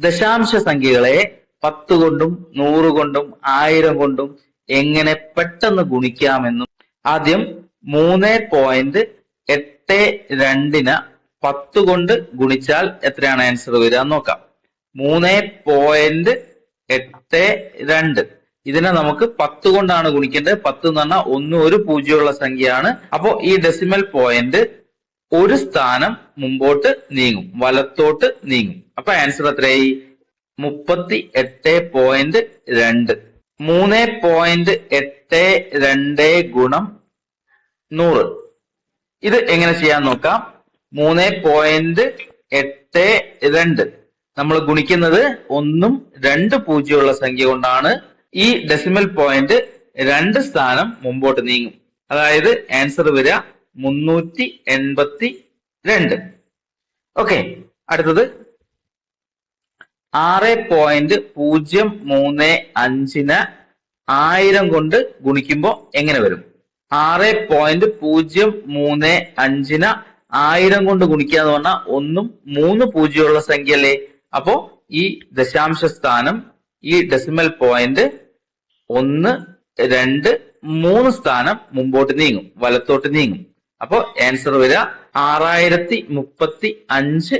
ദശാംശ സംഖ്യകളെ പത്ത് കൊണ്ടും നൂറ് കൊണ്ടും ആയിരം കൊണ്ടും എങ്ങനെ പെട്ടെന്ന് ഗുണിക്കാമെന്നും ആദ്യം മൂന്ന് പോയിന്റ് എട്ട് രണ്ടിന് പത്ത് കൊണ്ട് ഗുണിച്ചാൽ എത്രയാണ് ആൻസർ വരിക എന്ന് നോക്കാം. മൂന്ന് പോയിന്റ് എട്ട് രണ്ട്. ഇതിനെ നമുക്ക് പത്ത് കൊണ്ടാണ് ഗുണിക്കേണ്ടത്. പത്ത് എന്ന് പറഞ്ഞാൽ ഒന്ന് ഒരു പൂജ്യമുള്ള സംഖ്യയാണ്. അപ്പോ ഈ ഡെസിമൽ പോയിന്റ് ഒരു സ്ഥാനം മുമ്പോട്ട് നീങ്ങും വലത്തോട്ട് നീങ്ങും. അപ്പൊ ആൻസർ എത്രയായി? മുപ്പത്തി എട്ട് പോയിന്റ് രണ്ട്. മൂന്ന് പോയിന്റ് എട്ട് രണ്ട് ഗുണം നൂറ്. ഇത് എങ്ങനെ ചെയ്യാൻ നോക്കാം? മൂന്ന് പോയിന്റ് എട്ട് രണ്ട്. നമ്മൾ ഗുണിക്കുന്നത് ഒന്നും രണ്ട് പൂജ്യമുള്ള സംഖ്യ കൊണ്ടാണ് ഈ ഡെസിമൽ പോയിന്റ് രണ്ട് സ്ഥാനം മുമ്പോട്ട് നീങ്ങും. അതായത് ആൻസർ വരിക മുന്നൂറ്റി എൺപത്തി രണ്ട് ഓക്കെ അടുത്തത്. ആറ് പോയിന്റ് പൂജ്യം മൂന്ന് അഞ്ചിന് ആയിരം കൊണ്ട് ഗുണിക്കുമ്പോൾ എങ്ങനെ വരും? ആറ് പോയിന്റ് പൂജ്യം മൂന്ന് അഞ്ചിന് ആയിരം കൊണ്ട് ഗുണിക്കുക എന്ന് പറഞ്ഞാൽ ഒന്നും മൂന്ന് പൂജ്യമുള്ള സംഖ്യ അല്ലേ അപ്പോ ഈ ദശാംശ സ്ഥാനം ഈ ഡെസിമൽ പോയിന്റ് ഒന്ന് രണ്ട് മൂന്ന് സ്ഥാനം മുമ്പോട്ട് നീങ്ങും വലത്തോട്ട് നീങ്ങും. അപ്പോ ആൻസർ വരിക ആറായിരത്തി മുപ്പത്തി അഞ്ച്